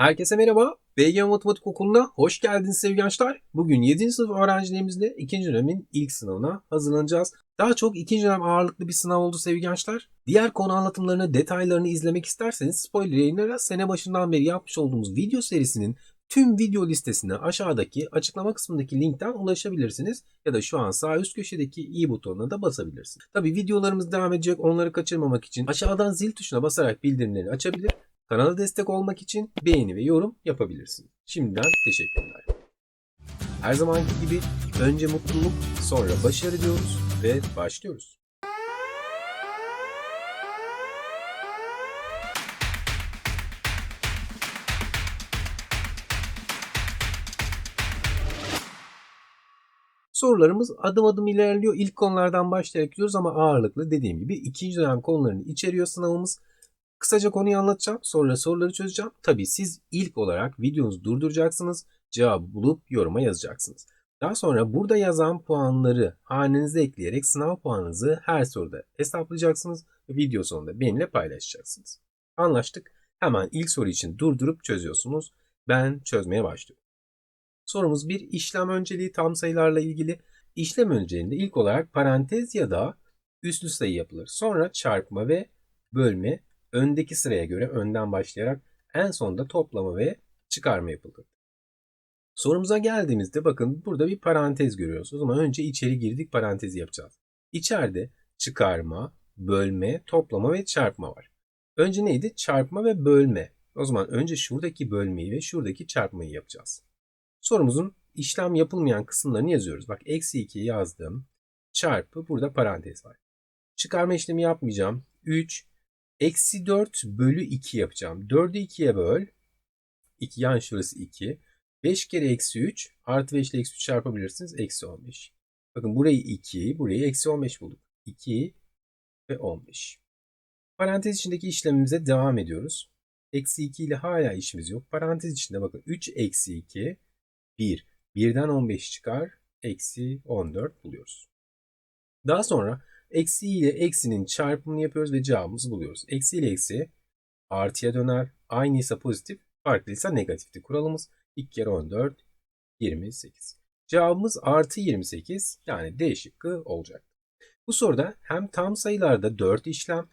Herkese merhaba. BG Matematik Okulu'na hoş geldiniz sevgili gençler. Bugün 7. sınıf öğrencilerimizle 2. dönemin ilk sınavına hazırlanacağız. Daha çok 2. dönem ağırlıklı bir sınav oldu sevgili gençler. Diğer konu anlatımlarını, detaylarını izlemek isterseniz spoiler yayınlara sene başından beri yapmış olduğumuz video serisinin tüm video listesine aşağıdaki açıklama kısmındaki linkten ulaşabilirsiniz. Ya da şu an sağ üst köşedeki i butonuna da basabilirsiniz. Tabi videolarımız devam edecek onları kaçırmamak için aşağıdan zil tuşuna basarak bildirimleri açabilir Kanala destek olmak için beğeni ve yorum yapabilirsin. Şimdiden teşekkürler. Her zamanki gibi önce mutluluk, sonra başarı diyoruz ve başlıyoruz. Sorularımız adım adım ilerliyor. İlk konulardan başlayarak gidiyoruz ama ağırlıklı dediğim gibi ikinci dönem konularını içeriyor sınavımız. Kısaca konuyu anlatacağım. Sonra soruları çözeceğim. Tabii siz ilk olarak videonuzu durduracaksınız. Cevabı bulup yoruma yazacaksınız. Daha sonra burada yazan puanları hanenize ekleyerek sınav puanınızı her soruda hesaplayacaksınız ve video sonunda benimle paylaşacaksınız. Anlaştık. Hemen ilk soru için durdurup çözüyorsunuz. Ben çözmeye başlıyorum. Sorumuz bir işlem önceliği tam sayılarla ilgili. İşlem önceliğinde ilk olarak parantez ya da üslü sayı yapılır. Sonra çarpma ve bölme öndeki sıraya göre önden başlayarak en sonunda toplama ve çıkarma yapıldı. Sorumuza geldiğimizde bakın burada bir parantez görüyoruz. O zaman önce içeri girdik parantezi yapacağız. İçeride çıkarma, bölme, toplama ve çarpma var. Önce neydi? Çarpma ve bölme. O zaman önce şuradaki bölmeyi ve şuradaki çarpmayı yapacağız. Sorumuzun işlem yapılmayan kısımlarını yazıyoruz. Bak eksi 2'yi yazdım. Çarpı burada parantez var. Çıkarma işlemi yapmayacağım. 3 Eksi 4 bölü 2 yapacağım. 4'ü 2'ye böl. 2 yan şurası 2. 5 kere eksi 3 artı 5 ile eksi 3 çarpabilirsiniz. Eksi 15. Bakın burayı 2, burayı eksi 15 bulduk. 2 ve 15. Parantez içindeki işlemimize devam ediyoruz. Eksi 2 ile hala işimiz yok. Parantez içinde bakın 3 eksi 2 1. 1'den 15 çıkar. Eksi 14 buluyoruz. Daha sonra Eksi ile eksinin çarpımını yapıyoruz ve cevabımızı buluyoruz. Eksi ile eksi artıya döner. Aynıysa pozitif, farklıysa negatifti kuralımız. 2 kere 14, 28. Cevabımız artı 28 yani D şıkkı olacak. Bu soruda hem tam sayılarda 4 işlem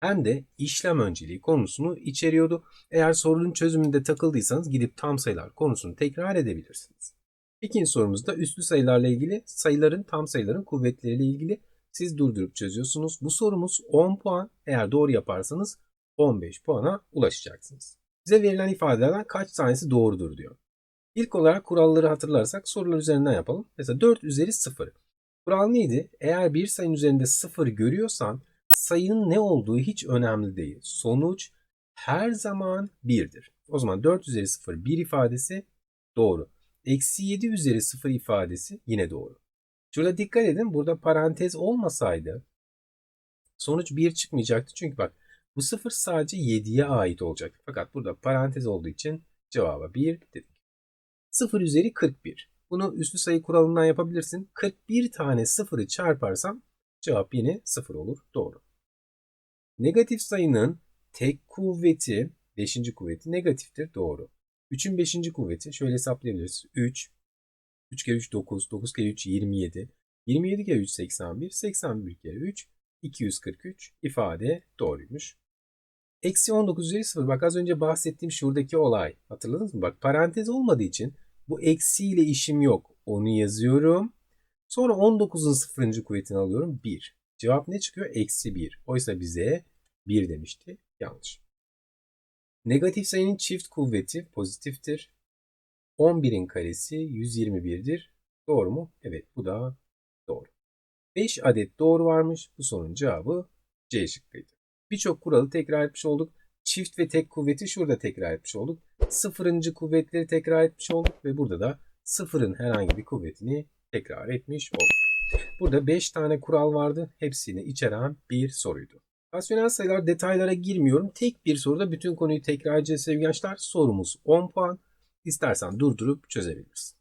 hem de işlem önceliği konusunu içeriyordu. Eğer sorunun çözümünde takıldıysanız gidip tam sayılar konusunu tekrar edebilirsiniz. İkinci sorumuzda üslü sayılarla ilgili sayıların tam sayıların kuvvetleriyle ilgili siz durdurup çözüyorsunuz. Bu sorumuz 10 puan. Eğer doğru yaparsanız 15 puana ulaşacaksınız. Size verilen ifadelerden kaç tanesi doğrudur diyor. İlk olarak kuralları hatırlarsak sorular üzerinden yapalım. Mesela 4 üzeri 0. Kural neydi? Eğer bir sayının üzerinde 0 görüyorsan sayının ne olduğu hiç önemli değil. Sonuç her zaman 1'dir. O zaman 4 üzeri 0 1 ifadesi doğru. Eksi 7 üzeri 0 ifadesi yine doğru. Şurada dikkat edin. Burada parantez olmasaydı sonuç 1 çıkmayacaktı. Çünkü bak bu sıfır sadece 7'ye ait olacak. Fakat burada parantez olduğu için cevaba 1 dedik. 0 üzeri 41. Bunu üslü sayı kuralından yapabilirsin. 41 tane sıfırı çarparsam cevap yine 0 olur. Doğru. Negatif sayının tek kuvveti, 5. kuvveti negatiftir. Doğru. 3'ün 5. kuvveti şöyle hesaplayabiliriz. 3 3 kere 3 9, 9 kere 3 27, 27 kere 3 81, 81 kere 3 243 ifade doğruymuş. Eksi 19 üzeri 0 bak az önce bahsettiğim şuradaki olay hatırladınız mı? Bak parantez olmadığı için bu eksi ile işim yok. Onu yazıyorum. Sonra 19'un sıfırıncı kuvvetini alıyorum 1. Cevap ne çıkıyor? Eksi 1. Oysa bize 1 demişti. Yanlış. Negatif sayının çift kuvveti pozitiftir. 11'in karesi 121'dir. Doğru mu? Evet bu da doğru. 5 adet doğru varmış. Bu sorunun cevabı C şıkkıydı. Birçok kuralı tekrar etmiş olduk. Çift ve tek kuvveti şurada tekrar etmiş olduk. Sıfırıncı kuvvetleri tekrar etmiş olduk ve burada da sıfırın herhangi bir kuvvetini tekrar etmiş olduk. Burada 5 tane kural vardı. Hepsini içeren bir soruydu. Rasyonel sayılar detaylara girmiyorum. Tek bir soruda bütün konuyu tekrar edeceğiz sevgili gençler. Sorumuz 10 puan. İstersen durdurup çözebilirsin.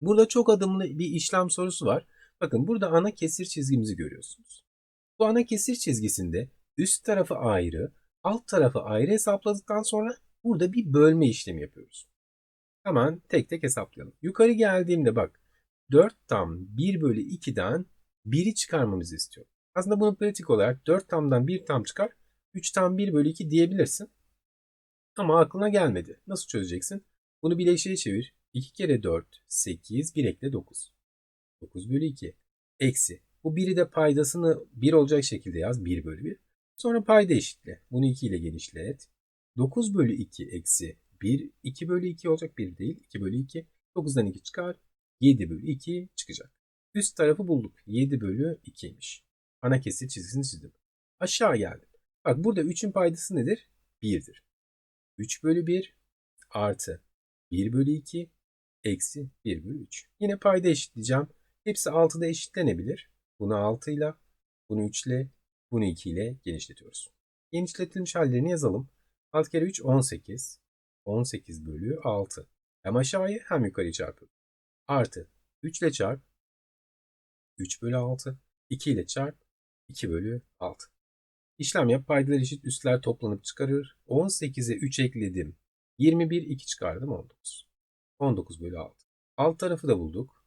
Burada çok adımlı bir işlem sorusu var. Bakın burada ana kesir çizgimizi görüyorsunuz. Bu ana kesir çizgisinde üst tarafı ayrı, alt tarafı ayrı hesapladıktan sonra Burada bir bölme işlemi yapıyoruz. Hemen tek tek hesaplayalım. Yukarı geldiğimde bak 4 tam 1 bölü 2'den 1'i çıkarmamızı istiyor. Aslında bunu pratik olarak 4 tamdan 1 tam çıkar. 3 tam 1 bölü 2 diyebilirsin. Ama aklına gelmedi. Nasıl çözeceksin? Bunu bileşiğe çevir. 2 kere 4 8 1 ekle 9. 9 bölü 2 eksi. Bu 1'i de paydasını 1 olacak şekilde yaz. 1 bölü 1. Sonra payda eşitle. Bunu 2 ile genişlet. 9 bölü 2 eksi 1. 2 bölü 2 olacak 1 değil. 2 bölü 2. 9'dan 2 çıkar. 7 bölü 2 çıkacak. Üst tarafı bulduk. 7 bölü 2'ymiş. Ana kesir çizgisini çizdim. Aşağı geldim. Bak burada 3'ün paydası nedir? 1'dir. 3 bölü 1 artı 1 bölü 2 eksi 1 bölü 3. Yine payda eşitleyeceğim. Hepsi 6'da eşitlenebilir. Bunu 6 ile, bunu 3 ile, bunu 2 ile genişletiyoruz. Genişletilmiş hallerini yazalım. 6 kere 3 18. 18 bölü 6. Hem aşağıya hem yukarı çarpıyorum. Artı 3 ile çarp. 3 bölü 6. 2 ile çarp. 2 bölü 6. İşlem yap. Paydalar eşit üstler toplanıp çıkarır. 18'e 3 ekledim. 21 2 çıkardım 19. 19 bölü 6. Alt tarafı da bulduk.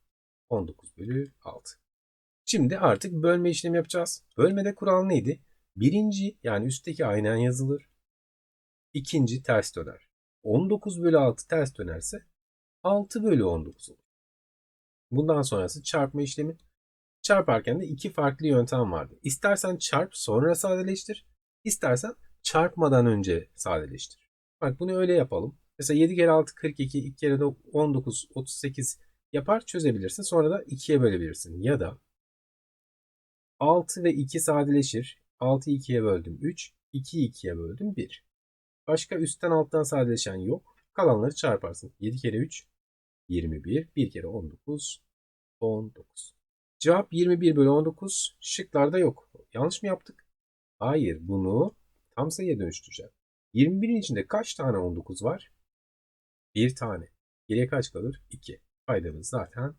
19 bölü 6. Şimdi artık bölme işlemi yapacağız. Bölmede kural neydi? Birinci yani üstteki aynen yazılır. İkinci ters döner. 19 bölü 6 ters dönerse 6 bölü 19 olur. Bundan sonrası çarpma işlemi. Çarparken de iki farklı yöntem vardı. İstersen çarp sonra sadeleştir. İstersen çarpmadan önce sadeleştir. Bak bunu öyle yapalım. Mesela 7 kere 6 42, 2 kere de 19 38 yapar çözebilirsin. Sonra da 2'ye bölebilirsin. Ya da 6 ve 2 sadeleşir. 6'yı 2'ye böldüm 3, 2'yi 2'ye böldüm 1. Başka üstten alttan sadeleşen yok. Kalanları çarparsın. 7 kere 3 21, 1 kere 19 19. Cevap 21 bölü 19 şıklarda yok. Yanlış mı yaptık? Hayır bunu tam sayıya dönüştüreceğim. 21'in içinde kaç tane 19 var? Bir tane. Geriye kaç kalır? 2. Paydamız zaten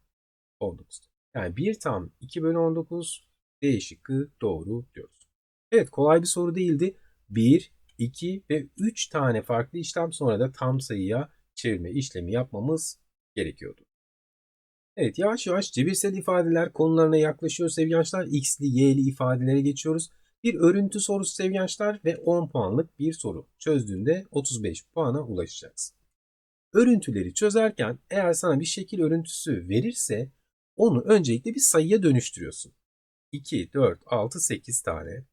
19. Yani 1 tam 2 bölü 19 D şıkkı doğru diyoruz. Evet kolay bir soru değildi. 1, 2 ve 3 tane farklı işlem sonra da tam sayıya çevirme işlemi yapmamız gerekiyordu. Evet yavaş yavaş cebirsel ifadeler konularına yaklaşıyor sevgençler. X'li, Y'li ifadelere geçiyoruz. Bir örüntü sorusu sevgençler ve 10 puanlık bir soru. Çözdüğünde 35 puana ulaşacaksın. Örüntüleri çözerken eğer sana bir şekil örüntüsü verirse onu öncelikle bir sayıya dönüştürüyorsun. 2, 4, 6, 8 tane.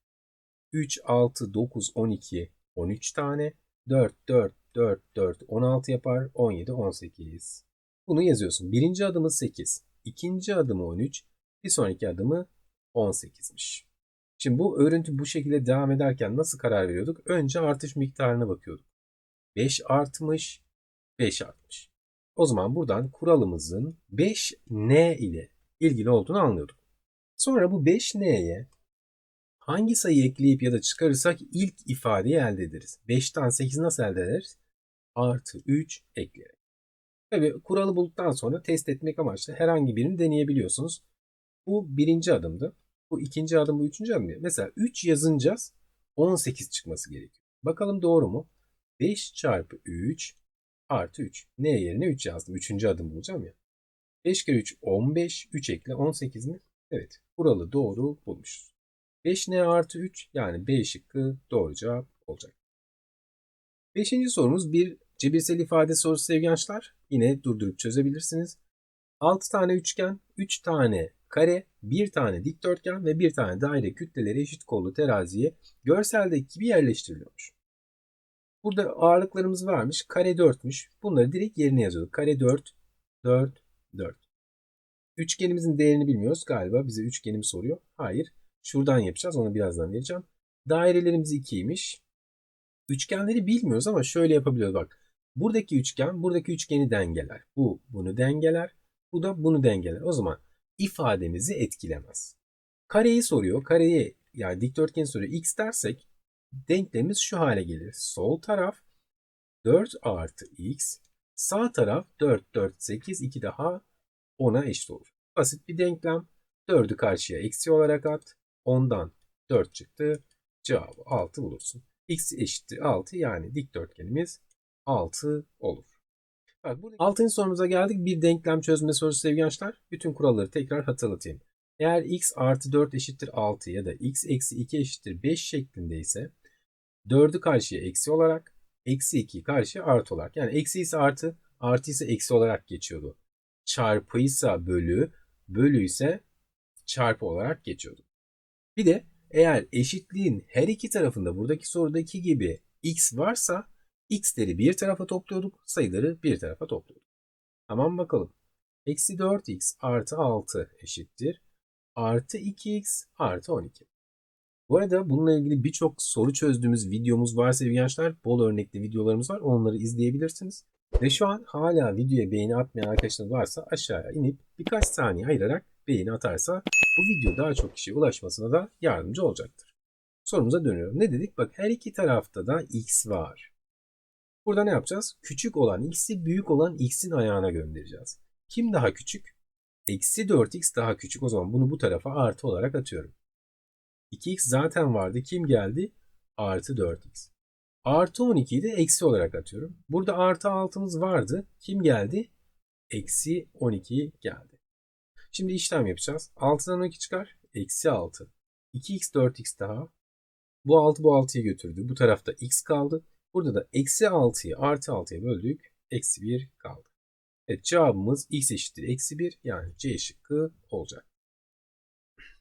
3, 6, 9, 12, 13 tane. 4, 4, 4, 4, 16 yapar. 17, 18. Bunu yazıyorsun. Birinci adımı 8. ikinci adımı 13. Bir sonraki adımı 18'miş. Şimdi bu örüntü bu şekilde devam ederken nasıl karar veriyorduk? Önce artış miktarına bakıyorduk. 5 artmış, 5 artmış. O zaman buradan kuralımızın 5n ile ilgili olduğunu anlıyorduk. Sonra bu 5n'ye hangi sayı ekleyip ya da çıkarırsak ilk ifadeyi elde ederiz. 5'ten 8 nasıl elde ederiz? Artı 3 ekleyerek. Tabi kuralı bulduktan sonra test etmek amaçlı herhangi birini deneyebiliyorsunuz. Bu birinci adımdı. Bu ikinci adım, bu üçüncü adım. Mesela 3 yazınacağız. 18 çıkması gerekiyor. Bakalım doğru mu? 5 çarpı 3 artı 3. Ne yerine 3 yazdım. Üçüncü adım bulacağım ya. 5 kere 3 15. 3 ekle 18 mi? Evet. Kuralı doğru bulmuşuz. 5n artı 3 yani B şıkkı doğru cevap olacak. Beşinci sorumuz bir cebirsel ifade sorusu sevgençler. Yine durdurup çözebilirsiniz. 6 tane üçgen, 3 tane kare, 1 tane dikdörtgen ve 1 tane daire kütleleri eşit kollu teraziye görseldeki gibi yerleştiriliyormuş. Burada ağırlıklarımız varmış. Kare 4'müş. Bunları direkt yerine yazıyorduk. Kare 4, 4, 4. Üçgenimizin değerini bilmiyoruz. Galiba bize üçgenimi soruyor. Hayır. Şuradan yapacağız. Onu birazdan vereceğim. Dairelerimiz 2'ymiş. Üçgenleri bilmiyoruz ama şöyle yapabiliyoruz. Bak. Buradaki üçgen buradaki üçgeni dengeler. Bu bunu dengeler. Bu da bunu dengeler. O zaman ifademizi etkilemez. Kareyi soruyor. Kareyi yani dikdörtgeni soruyor. X dersek denklemimiz şu hale gelir. Sol taraf 4 artı x. Sağ taraf 4, 4, 8, 2 daha 10'a eşit olur. Basit bir denklem. 4'ü karşıya eksi olarak at. 10'dan 4 çıktı. Cevabı 6 bulursun. x eşittir 6 yani dikdörtgenimiz 6 olur. Evet, bu 6. sorumuza geldik. Bir denklem çözme sorusu sevgili gençler. Bütün kuralları tekrar hatırlatayım. Eğer x artı 4 eşittir 6 ya da x eksi 2 eşittir 5 şeklinde ise 4'ü karşıya eksi olarak, eksi 2'yi karşıya artı olarak. Yani eksi ise artı, artı ise eksi olarak geçiyordu. Çarpıysa bölü, bölü ise çarpı olarak geçiyordu. Bir de eğer eşitliğin her iki tarafında buradaki sorudaki gibi x varsa x'leri bir tarafa topluyorduk, sayıları bir tarafa topluyorduk. Tamam bakalım. Eksi 4x artı 6 eşittir. Artı 2x artı 12. Bu arada bununla ilgili birçok soru çözdüğümüz videomuz var sevgili gençler. Bol örnekli videolarımız var. Onları izleyebilirsiniz. Ve şu an hala videoya beğeni atmayan arkadaşlar varsa aşağıya inip birkaç saniye ayırarak beğeni atarsa bu video daha çok kişiye ulaşmasına da yardımcı olacaktır. Sorumuza dönüyorum. Ne dedik? Bak her iki tarafta da x var. Burada ne yapacağız? Küçük olan x'i büyük olan x'in ayağına göndereceğiz. Kim daha küçük? Eksi 4x daha küçük. O zaman bunu bu tarafa artı olarak atıyorum. 2x zaten vardı. Kim geldi? Artı 4x. Artı 12'yi de eksi olarak atıyorum. Burada artı 6'mız vardı. Kim geldi? Eksi 12 geldi. Şimdi işlem yapacağız. 6'dan 12 çıkar. Eksi 6. 2x 4x daha. Bu 6 bu 6'yı götürdü. Bu tarafta x kaldı. Burada da eksi 6'yı artı 6'ya böldük. Eksi 1 kaldı. Evet cevabımız x eşittir eksi 1 yani C şıkkı olacak.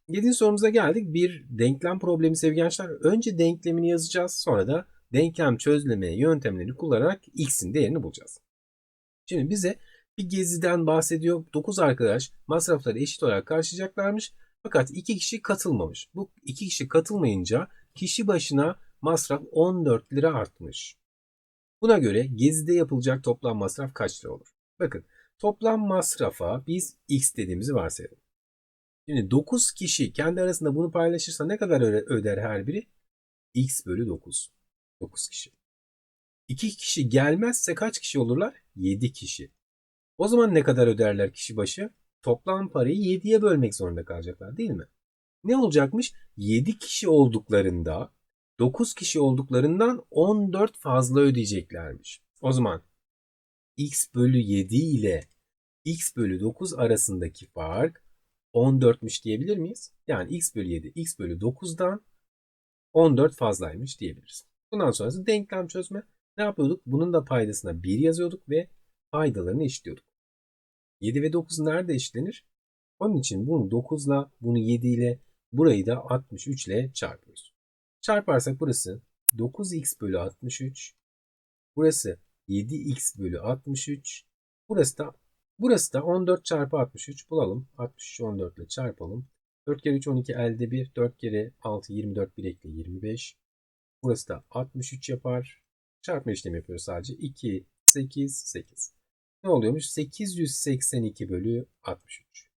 7. sorumuza geldik. Bir denklem problemi sevgili gençler. Önce denklemini yazacağız. Sonra da denklem çözleme yöntemlerini kullanarak x'in değerini bulacağız. Şimdi bize bir geziden bahsediyor. 9 arkadaş masrafları eşit olarak karşılayacaklarmış. Fakat 2 kişi katılmamış. Bu 2 kişi katılmayınca kişi başına masraf 14 lira artmış. Buna göre gezide yapılacak toplam masraf kaç lira olur? Bakın toplam masrafa biz x dediğimizi varsayalım. Şimdi 9 kişi kendi arasında bunu paylaşırsa ne kadar öder her biri? x bölü 9. 9 kişi. 2 kişi gelmezse kaç kişi olurlar? 7 kişi. O zaman ne kadar öderler kişi başı? Toplam parayı 7'ye bölmek zorunda kalacaklar değil mi? Ne olacakmış? 7 kişi olduklarında 9 kişi olduklarından 14 fazla ödeyeceklermiş. O zaman x bölü 7 ile x bölü 9 arasındaki fark 14'müş diyebilir miyiz? Yani x bölü 7 x bölü 9'dan 14 fazlaymış diyebiliriz. Bundan sonrası denklem çözme. Ne yapıyorduk? Bunun da paydasına 1 yazıyorduk ve paydalarını eşitliyorduk. 7 ve 9 nerede eşitlenir? Onun için bunu 9 ile, bunu 7 ile, burayı da 63 ile çarpıyoruz. Çarparsak burası 9x bölü 63. Burası 7x bölü 63. Burası da burası da 14 çarpı 63 bulalım. 63 14 ile çarpalım. 4 kere 3 12 elde 1. 4 kere 6 24 1 ekle 25. Burası da 63 yapar. Çarpma işlemi yapıyoruz sadece. 2 8 8. Ne oluyormuş? 882 bölü 63.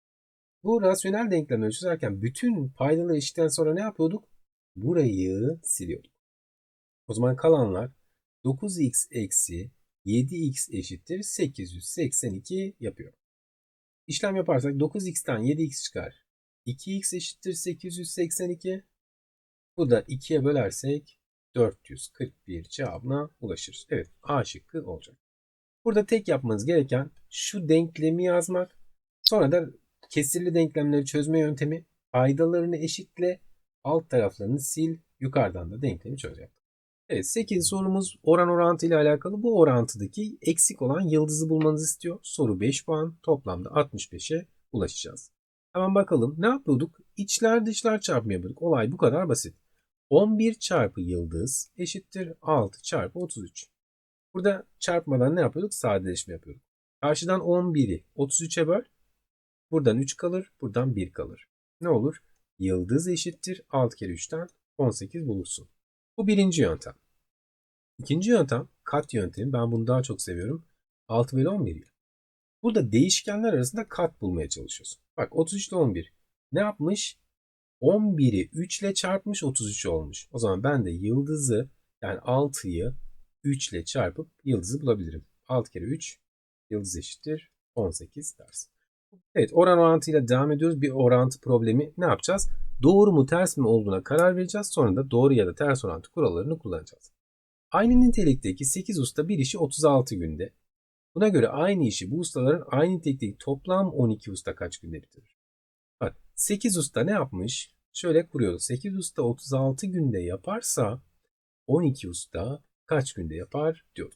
Bu rasyonel denklemleri çözerken bütün paydaları eşitten sonra ne yapıyorduk? Burayı siliyorduk. O zaman kalanlar 9x eksi 7x eşittir 882 yapıyor. İşlem yaparsak 9x'ten 7x çıkar. 2x eşittir 882. Bu da 2'ye bölersek 441 cevabına ulaşırız. Evet A şıkkı olacak. Burada tek yapmanız gereken şu denklemi yazmak. Sonra da kesirli denklemleri çözme yöntemi paydalarını eşitle alt taraflarını sil yukarıdan da denklemi çözecek. Evet 8 sorumuz oran orantı ile alakalı. Bu orantıdaki eksik olan yıldızı bulmanızı istiyor. Soru 5 puan. Toplamda 65'e ulaşacağız. Hemen bakalım ne yapıyorduk? İçler dışlar çarpımı yapıyorduk. Olay bu kadar basit. 11 çarpı yıldız eşittir 6 çarpı 33. Burada çarpmadan ne yapıyorduk? Sadeleşme yapıyorduk. Karşıdan 11'i 33'e böl. Buradan 3 kalır. Buradan 1 kalır. Ne olur? Yıldız eşittir 6 kere 3'ten 18 bulursun. Bu birinci yöntem. İkinci yöntem kat yöntemi. Ben bunu daha çok seviyorum. 6 bölü 11 ile. Burada değişkenler arasında kat bulmaya çalışıyorsun. Bak 33 ile 11. Ne yapmış? 11'i 3 ile çarpmış 33 olmuş. O zaman ben de yıldızı yani 6'yı 3 ile çarpıp yıldızı bulabilirim. 6 kere 3 yıldız eşittir 18 dersin. Evet oran orantıyla devam ediyoruz. Bir orantı problemi ne yapacağız? Doğru mu ters mi olduğuna karar vereceğiz. Sonra da doğru ya da ters orantı kurallarını kullanacağız. Aynı nitelikteki 8 usta bir işi 36 günde. Buna göre aynı işi bu ustaların aynı nitelikteki toplam 12 usta kaç günde bitirir? Bak 8 usta ne yapmış? Şöyle kuruyoruz. 8 usta 36 günde yaparsa 12 usta kaç günde yapar diyor.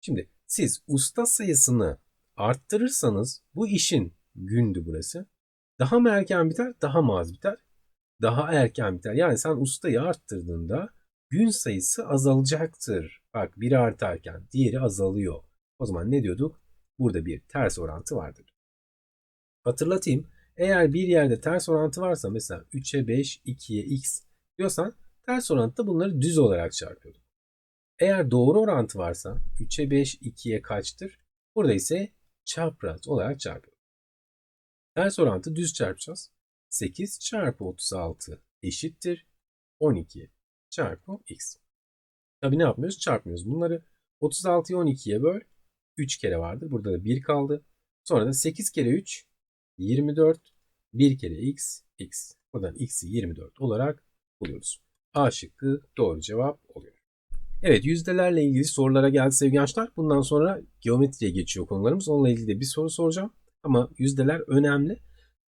Şimdi siz usta sayısını arttırırsanız bu işin gündü burası. Daha mı erken biter, daha mı az biter? Daha erken biter. Yani sen ustayı arttırdığında gün sayısı azalacaktır. Bak biri artarken diğeri azalıyor. O zaman ne diyorduk? Burada bir ters orantı vardır. Hatırlatayım. Eğer bir yerde ters orantı varsa mesela 3'e 5, 2'ye x diyorsan ters orantıda bunları düz olarak çarpıyorduk. Eğer doğru orantı varsa 3'e 5, 2'ye kaçtır? Burada ise çapraz olarak çarpıyoruz. Ters orantı düz çarpacağız. 8 çarpı 36 eşittir 12 çarpı x. Tabi ne yapmıyoruz? Çarpmıyoruz. Bunları 36'yı 12'ye böl. 3 kere vardır. Burada da 1 kaldı. Sonra da 8 kere 3 24. 1 kere x x. Buradan x'i 24 olarak buluyoruz. A şıkkı doğru cevap oluyor. Evet yüzdelerle ilgili sorulara geldi sevgili gençler. Bundan sonra geometriye geçiyor konularımız. Onunla ilgili de bir soru soracağım. Ama yüzdeler önemli.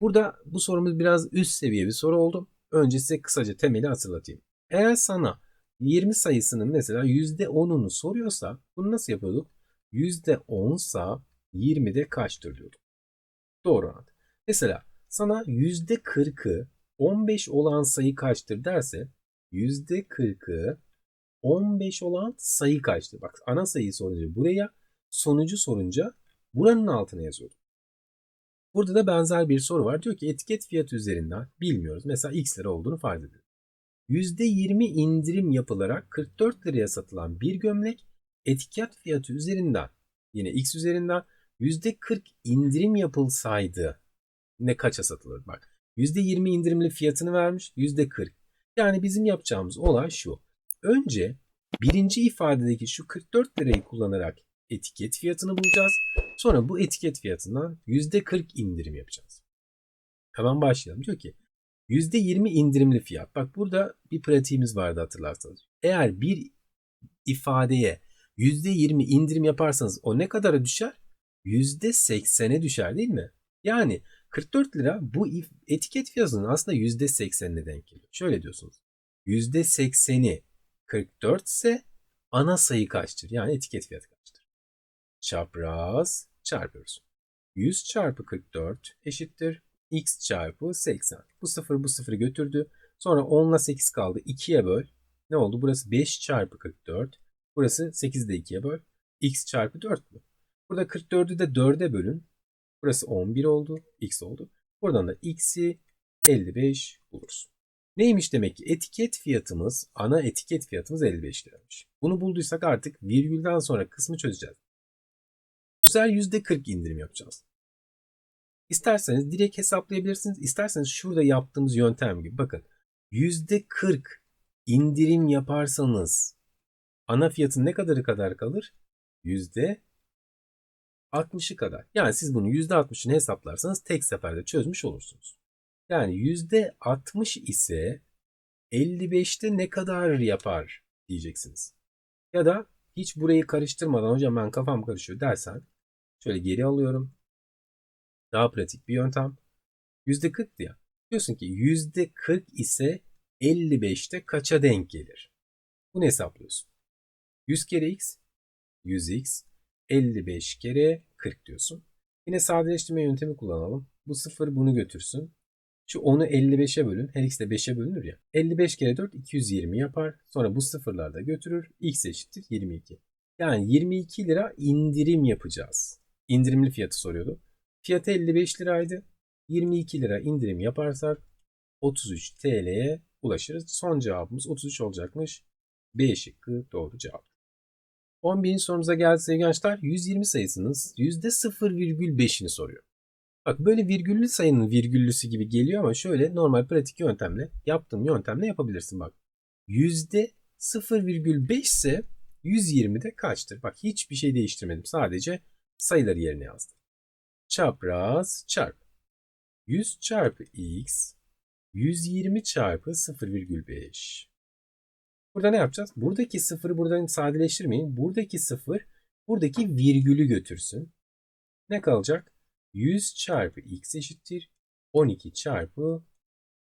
Burada bu sorumuz biraz üst seviye bir soru oldu. Önce size kısaca temeli hatırlatayım. Eğer sana 20 sayısının mesela %10'unu soruyorsa bunu nasıl yapıyorduk? %10 sa 20'de kaçtır diyorduk. Doğru orantı. Mesela sana %40'ı 15 olan sayı kaçtır derse %40'ı 15 olan sayı kaçtır? Bak ana sayıyı sorunca buraya, sonucu sorunca buranın altına yazıyordum. Burada da benzer bir soru var. Diyor ki etiket fiyatı üzerinden bilmiyoruz. Mesela x lira olduğunu farz edelim. %20 indirim yapılarak 44 liraya satılan bir gömlek etiket fiyatı üzerinden yine x üzerinden %40 indirim yapılsaydı ne kaça satılır? Bak %20 indirimli fiyatını vermiş %40. Yani bizim yapacağımız olay şu. Önce birinci ifadedeki şu 44 lirayı kullanarak etiket fiyatını bulacağız. Sonra bu etiket fiyatından %40 indirim yapacağız. Hemen başlayalım. Diyor ki %20 indirimli fiyat. Bak burada bir pratiğimiz vardı hatırlarsanız. Eğer bir ifadeye %20 indirim yaparsanız o ne kadara düşer? %80'e düşer değil mi? Yani 44 lira bu etiket fiyatının aslında %80'ine denk geliyor. Şöyle diyorsunuz. %80'i 44 ise ana sayı kaçtır? Yani etiket fiyatı? Çapraz çarpıyoruz. 100 çarpı 44 eşittir x çarpı 80. Bu sıfır bu sıfırı götürdü. Sonra 10 ile 8 kaldı. 2'ye böl. Ne oldu? Burası 5 çarpı 44. Burası 8 de 2'ye böl. x çarpı 4 mü? Burada 44'ü de 4'e bölün. Burası 11 oldu. X oldu. Buradan da x'i 55 buluruz. Neymiş demek ki? Etiket fiyatımız, ana etiket fiyatımız 55 liraymış. Bunu bulduysak artık virgülden sonra kısmı çözeceğiz. Sefer %40 indirim yapacağız. İsterseniz direkt hesaplayabilirsiniz. İsterseniz şurada yaptığımız yöntem gibi. Bakın %40 indirim yaparsanız ana fiyatın ne kadarı kadar kalır? %60'ı kadar. Yani siz bunu %60'ını hesaplarsanız tek seferde çözmüş olursunuz. Yani %60 ise 55'te ne kadar yapar diyeceksiniz. Ya da hiç burayı karıştırmadan hocam ben kafam karışıyor dersen şöyle geri alıyorum. Daha pratik bir yöntem. %40 ya. Diyorsun ki %40 ise 55'te kaça denk gelir? Bunu hesaplıyorsun. 100 kere x 100x 55 kere 40 diyorsun. Yine sadeleştirme yöntemi kullanalım. Bu sıfır bunu götürsün. Şu 10'u 55'e bölün. Her x de 5'e bölünür ya. 55 kere 4 220 yapar. Sonra bu sıfırlar da götürür. x eşittir 22. Yani 22 lira indirim yapacağız. İndirimli fiyatı soruyordu. Fiyatı 55 liraydı. 22 lira indirim yaparsak 33 TL'ye ulaşırız. Son cevabımız 33 olacakmış. B şıkkı doğru cevap. 11. sorumuza geldi sevgili gençler. 120 sayısının %0,5'ini soruyor. Bak böyle virgüllü sayının virgüllüsü gibi geliyor ama şöyle normal pratik yöntemle yaptığım yöntemle yapabilirsin bak. Yüzde 0,5 ise 120'de kaçtır? Bak hiçbir şey değiştirmedim. Sadece sayıları yerine yazdım. Çapraz çarp. 100 çarpı x 120 çarpı 0,5. Burada ne yapacağız? Buradaki sıfırı buradan sadeleştirmeyin. Buradaki sıfır buradaki virgülü götürsün. Ne kalacak? 100 çarpı x eşittir 12 çarpı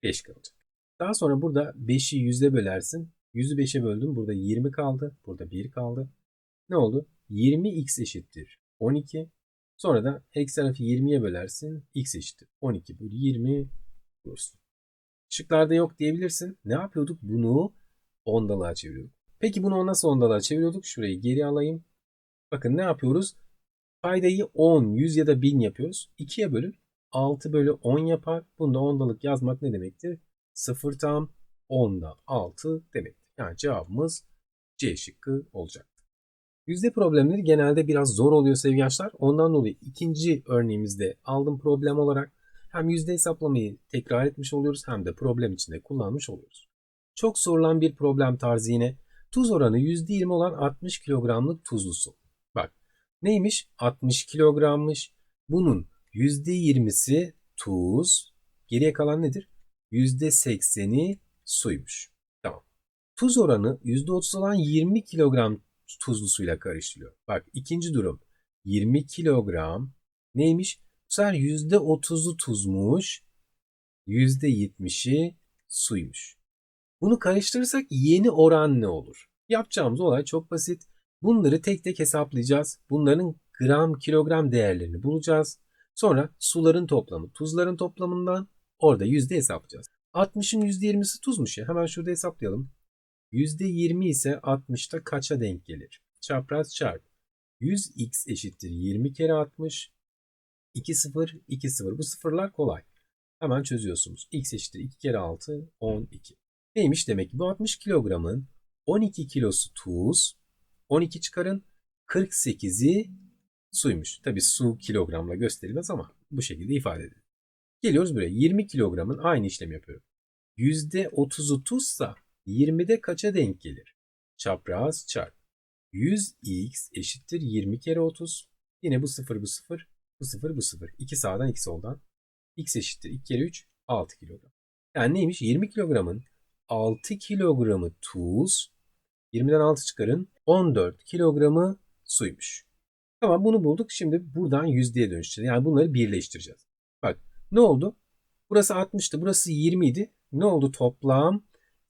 5 kalacak. Daha sonra burada 5'i 100'e bölersin. 100'ü 5'e böldüm. Burada 20 kaldı. Burada 1 kaldı. Ne oldu? 20x eşittir 12. Sonra da eksi tarafı 20'ye bölersin. x eşittir 12 bölü 20 bulursun. Şıklarda yok diyebilirsin. Ne yapıyorduk? Bunu ondalığa çeviriyorduk. Peki bunu nasıl ondalığa çeviriyorduk? Şurayı geri alayım. Bakın ne yapıyoruz? Paydayı 10, 100 ya da 1000 yapıyoruz. 2'ye bölün. 6 bölü 10 yapar. Bunda ondalık yazmak ne demektir? 0 tam 10'da 6 demektir. Yani cevabımız C şıkkı olacak. Yüzde problemleri genelde biraz zor oluyor sevgili gençler. Ondan dolayı ikinci örneğimizde aldım problem olarak hem yüzde hesaplamayı tekrar etmiş oluyoruz hem de problem içinde kullanmış oluyoruz. Çok sorulan bir problem tarzı yine tuz oranı %20 olan 60 kilogramlık tuzlu su. Bak neymiş? 60 kilogrammış. Bunun %20'si tuz. Geriye kalan nedir? %80'i suymuş. Tamam. Tuz oranı %30 olan 20 kilogram tuzlu suyla karıştırılıyor. Bak ikinci durum. 20 kilogram neymiş? Bu sefer %30'u tuzmuş. %70'i suymuş. Bunu karıştırırsak yeni oran ne olur? Yapacağımız olay çok basit. Bunları tek tek hesaplayacağız. Bunların gram kilogram değerlerini bulacağız. Sonra suların toplamı tuzların toplamından orada yüzde hesaplayacağız. 60'ın %20'si tuzmuş ya. Hemen şurada hesaplayalım. %20 ise 60'ta kaça denk gelir? Çapraz çarp. 100x eşittir 20 kere 60. 2 0, 2 0. Bu sıfırlar kolay. Hemen çözüyorsunuz. x eşittir 2 kere 6, 12. Neymiş demek ki bu 60 kilogramın 12 kilosu tuz, 12 çıkarın 48'i suymuş. Tabi su kilogramla gösterilmez ama bu şekilde ifade edilir. Geliyoruz buraya 20 kilogramın aynı işlemi yapıyorum. %30'u tuzsa 20'de kaça denk gelir? Çapraz çarp. 100x eşittir 20 kere 30. Yine bu 0 bu 0, bu 0 bu 0. 2 sağdan 2 soldan. x eşittir 2 kere 3 6 kilogram. Yani neymiş? 20 kilogramın 6 kilogramı tuz. 20'den 6 çıkarın. 14 kilogramı suymuş. Tamam bunu bulduk. Şimdi buradan yüzdeye dönüşeceğiz. Yani bunları birleştireceğiz. Bak ne oldu? Burası 60'tı. Burası 20 idi. Ne oldu toplam?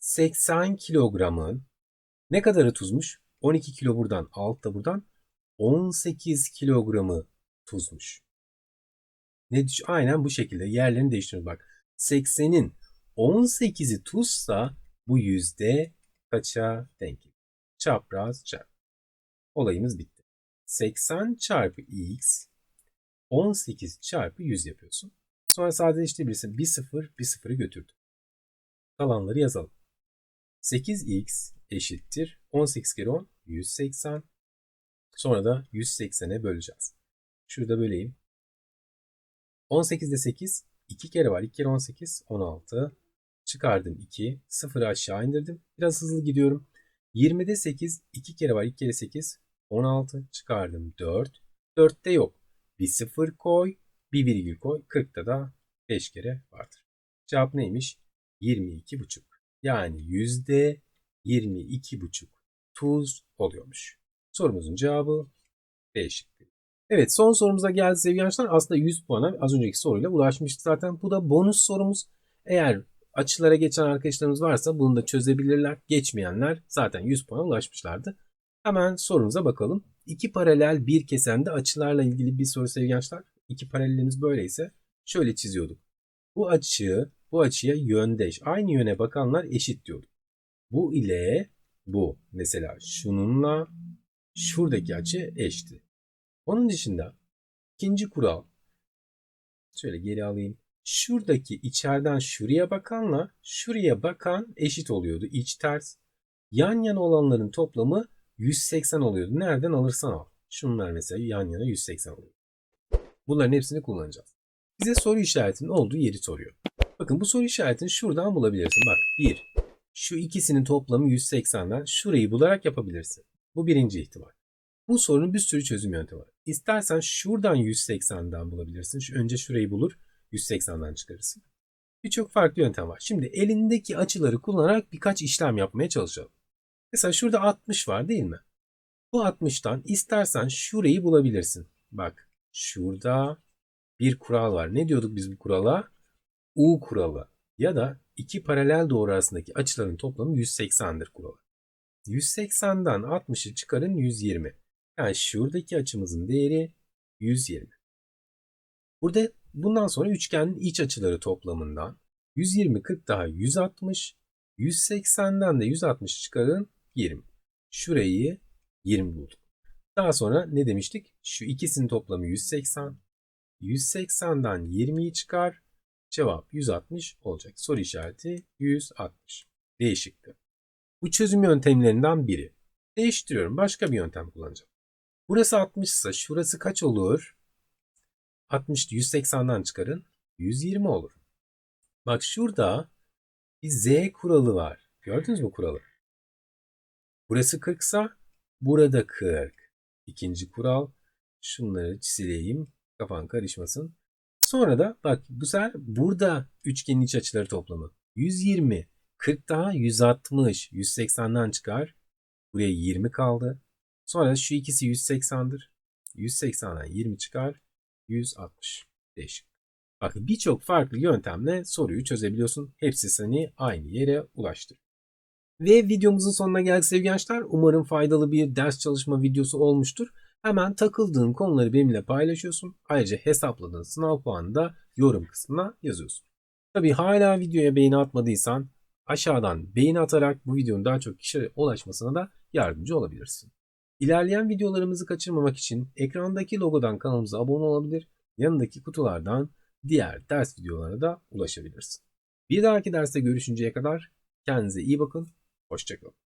80 kilogramın ne kadarı tuzmuş? 12 kilo buradan, 6 da buradan 18 kilogramı tuzmuş. Ne düş Aynen bu şekilde yerlerini değiştiriyoruz bak. 80'in 18'i tuzsa bu yüzde kaça denk? Çapraz çarp. Olayımız bitti. 80 çarpı x 18 çarpı 100 yapıyorsun. Sonra sadeleştirebilirsin. Bir sıfır bir sıfırı götürdü. Kalanları yazalım. 8x eşittir 18 kere 10 180. Sonra da 180'e böleceğiz. Şurada böleyim. 18'de 8 2 kere var. 2 kere 18 16. Çıkardım 2. 0'ı aşağı indirdim. Biraz hızlı gidiyorum. 20'de 8 2 kere var. 2 kere 8 16. Çıkardım 4. 4'te yok. Bir 0 koy. Bir virgül koy. 40'ta da 5 kere vardır. Cevap neymiş? 22,5. Yani yüzde 22,5 tuz oluyormuş. Sorumuzun cevabı B şıkkı. Evet son sorumuza geldi sevgili gençler. Aslında 100 puana az önceki soruyla ulaşmıştık zaten. Bu da bonus sorumuz. Eğer açılara geçen arkadaşlarımız varsa bunu da çözebilirler. Geçmeyenler zaten 100 puana ulaşmışlardı. Hemen sorumuza bakalım. İki paralel bir kesende açılarla ilgili bir soru sevgili gençler. İki paralelimiz böyleyse şöyle çiziyorduk. Bu açı bu açıya yöndeş. Aynı yöne bakanlar eşit diyorduk. Bu ile bu mesela şununla şuradaki açı eşti. Onun dışında ikinci kural şöyle geri alayım. Şuradaki içeriden şuraya bakanla şuraya bakan eşit oluyordu. İç ters. Yan yana olanların toplamı 180 oluyordu. Nereden alırsan al. Şunlar mesela yan yana 180 oluyor. Bunların hepsini kullanacağız. Bize soru işaretinin olduğu yeri soruyor. Bakın bu soru işaretini şuradan bulabilirsin. Bak 1. Şu ikisinin toplamı 180'den şurayı bularak yapabilirsin. Bu birinci ihtimal. Bu sorunun bir sürü çözüm yöntemi var. İstersen şuradan 180'den bulabilirsin. Şu önce şurayı bulur 180'den çıkarırsın. Birçok farklı yöntem var. Şimdi elindeki açıları kullanarak birkaç işlem yapmaya çalışalım. Mesela şurada 60 var değil mi? Bu 60'tan istersen şurayı bulabilirsin. Bak şurada bir kural var. Ne diyorduk biz bu kurala? U kuralı ya da iki paralel doğru arasındaki açıların toplamı 180'dir kuralı. 180'den 60'ı çıkarın 120. Yani şuradaki açımızın değeri 120. Burada bundan sonra üçgenin iç açıları toplamından 120 40 daha 160. 180'den de 160 çıkarın 20. Şurayı 20 bulduk. Daha sonra ne demiştik? Şu ikisinin toplamı 180. 180'den 20'yi çıkar. Cevap 160 olacak. Soru işareti 160. Değişikti. Bu çözüm yöntemlerinden biri. Değiştiriyorum. Başka bir yöntem kullanacağım. Burası 60 ise şurası kaç olur? 60 180'den çıkarın. 120 olur. Bak şurada bir z kuralı var. Gördünüz mü kuralı? Burası 40 ise burada 40. İkinci kural. Şunları sileyim. Kafan karışmasın. Sonra da bak bu sefer burada üçgenin iç açıları toplamı. 120, 40 daha 160, 180'den çıkar. Buraya 20 kaldı. Sonra şu ikisi 180'dir. 180'den 20 çıkar. 160. Değişik. Bakın birçok farklı yöntemle soruyu çözebiliyorsun. Hepsi seni aynı yere ulaştırır. Ve videomuzun sonuna geldik sevgili gençler. Umarım faydalı bir ders çalışma videosu olmuştur. Hemen takıldığın konuları benimle paylaşıyorsun. Ayrıca hesapladığın sınav puanını da yorum kısmına yazıyorsun. Tabi hala videoya beğeni atmadıysan aşağıdan beğeni atarak bu videonun daha çok kişilere ulaşmasına da yardımcı olabilirsin. İlerleyen videolarımızı kaçırmamak için ekrandaki logodan kanalımıza abone olabilir, yanındaki kutulardan diğer ders videolarına da ulaşabilirsin. Bir dahaki derste görüşünceye kadar kendinize iyi bakın, hoşçakalın.